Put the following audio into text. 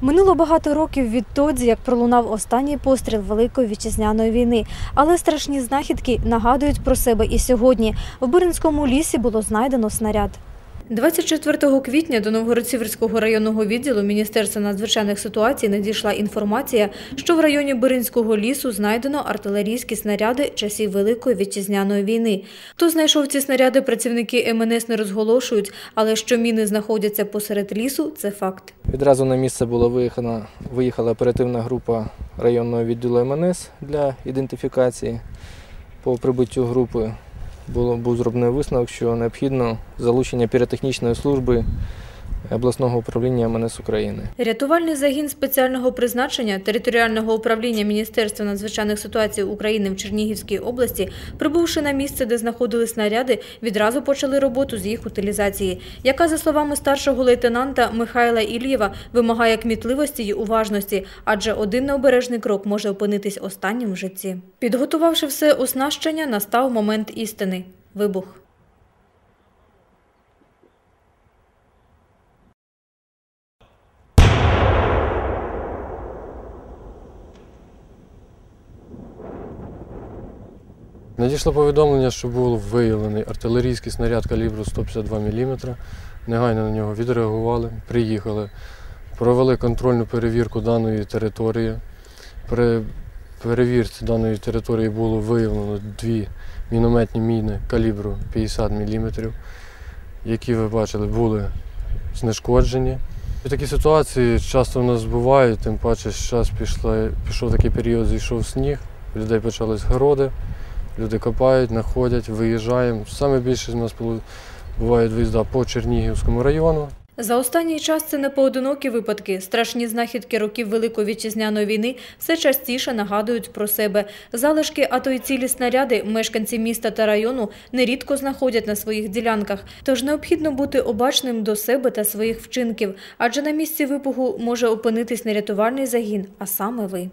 Минуло багато років відтоді, як пролунав останній постріл Великої вітчизняної війни, але страшні знахідки нагадують про себе і сьогодні. В Буринському лісі було знайдено снаряд. 24 квітня до Новгород-Сіверського районного відділу Міністерства надзвичайних ситуацій надійшла інформація, що в районі Буринського лісу знайдено артилерійські снаряди часів Великої вітчизняної війни. Хто знайшов ці снаряди, працівники МНС не розголошують, але що міни знаходяться посеред лісу – це факт. Відразу на місце була виїхана, виїхала оперативна група районного відділу МНС для ідентифікації. По прибуттю групи було, був зроблений висновок, що необхідно залучення піротехнічної служби обласного управління МНС України. Рятувальний загін спеціального призначення територіального управління Міністерства надзвичайних ситуацій України в Чернігівській області, прибувши на місце, де знаходили снаряди, відразу почали роботу з їх утилізації, яка, за словами старшого лейтенанта Михайла Ільєва, вимагає кмітливості й уважності, адже один необережний крок може опинитись останнім в житті. Підготувавши все оснащення, настав момент істини вибух. Надійшло повідомлення, що був виявлений артилерійський снаряд калібру 152 мм. Негайно на нього відреагували, приїхали, провели контрольну перевірку даної території. При перевірці даної території було виявлено дві мінометні міни калібру 50 мм, які ви бачили, були знешкоджені. І такі ситуації часто в нас бувають, тим паче зараз пішов такий період, зійшов сніг, у людей почались городи. Люди копають, знаходять, виїжджаємо. Саме більше у нас бувають виїзда по Чернігівському району. За останній час це не поодинокі випадки. Страшні знахідки років Великої вітчизняної війни все частіше нагадують про себе. Залишки, а то й цілі снаряди мешканці міста та району нерідко знаходять на своїх ділянках. Тож необхідно бути обачним до себе та своїх вчинків, адже на місці вибуху може опинитись не рятувальний загін, а саме ви.